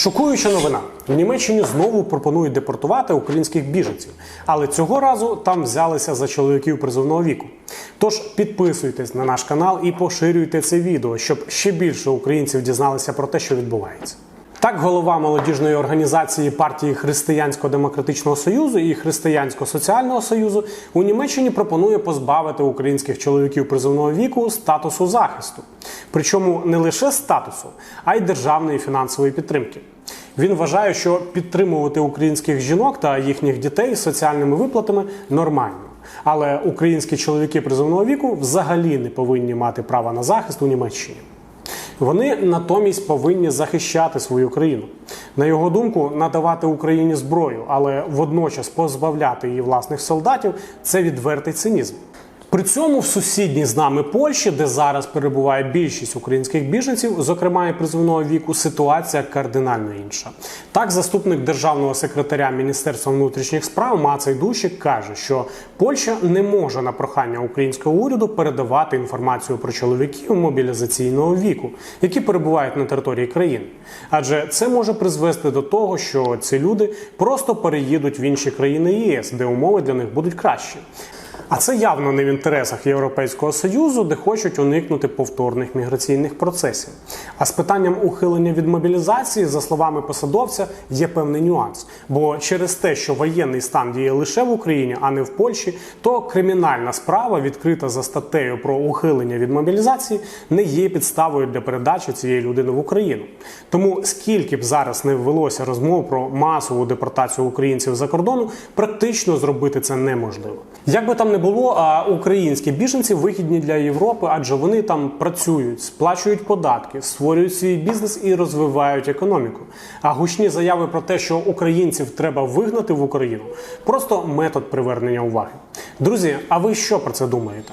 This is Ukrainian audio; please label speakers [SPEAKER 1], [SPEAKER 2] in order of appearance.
[SPEAKER 1] Шокуюча новина. В Німеччині знову пропонують депортувати українських біженців, але цього разу там взялися за чоловіків призовного віку. Тож підписуйтесь на наш канал і поширюйте це відео, щоб ще більше українців дізналися про те, що відбувається. Так, голова молодіжної організації партії Християнсько-демократичного союзу і Християнсько-соціального союзу у Німеччині пропонує позбавити українських чоловіків призовного віку статусу захисту, причому не лише статусу, а й державної фінансової підтримки. Він вважає, що підтримувати українських жінок та їхніх дітей соціальними виплатами нормально. Але українські чоловіки призовного віку взагалі не повинні мати права на захист у Німеччині. Вони натомість повинні захищати свою країну. На його думку, надавати Україні зброю, але водночас позбавляти її власних солдатів це відвертий цинізм. При цьому в сусідній з нами Польщі, де зараз перебуває більшість українських біженців, зокрема і призовного віку, ситуація кардинально інша. Так, заступник державного секретаря Міністерства внутрішніх справ Мацей Дущик каже, що Польща не може на прохання українського уряду передавати інформацію про чоловіків мобілізаційного віку, які перебувають на території країни. Адже це може призвести до того, що ці люди просто переїдуть в інші країни ЄС, де умови для них будуть кращі. А це явно не в інтересах Європейського союзу, де хочуть уникнути повторних міграційних процесів. А з питанням ухилення від мобілізації, за словами посадовця, є певний нюанс. Бо через те, що воєнний стан діє лише в Україні, а не в Польщі, то кримінальна справа, відкрита за статтею про ухилення від мобілізації, не є підставою для передачі цієї людини в Україну. Тому скільки б зараз не ввелося розмов про масову депортацію українців за кордону, практично зробити це неможливо. Як би там не було, а українські біженці вигідні для Європи, адже вони там працюють, сплачують податки, створюють свій бізнес і розвивають економіку. А гучні заяви про те, що українців треба вигнати в Україну, просто метод привернення уваги. Друзі, а ви що про це думаєте?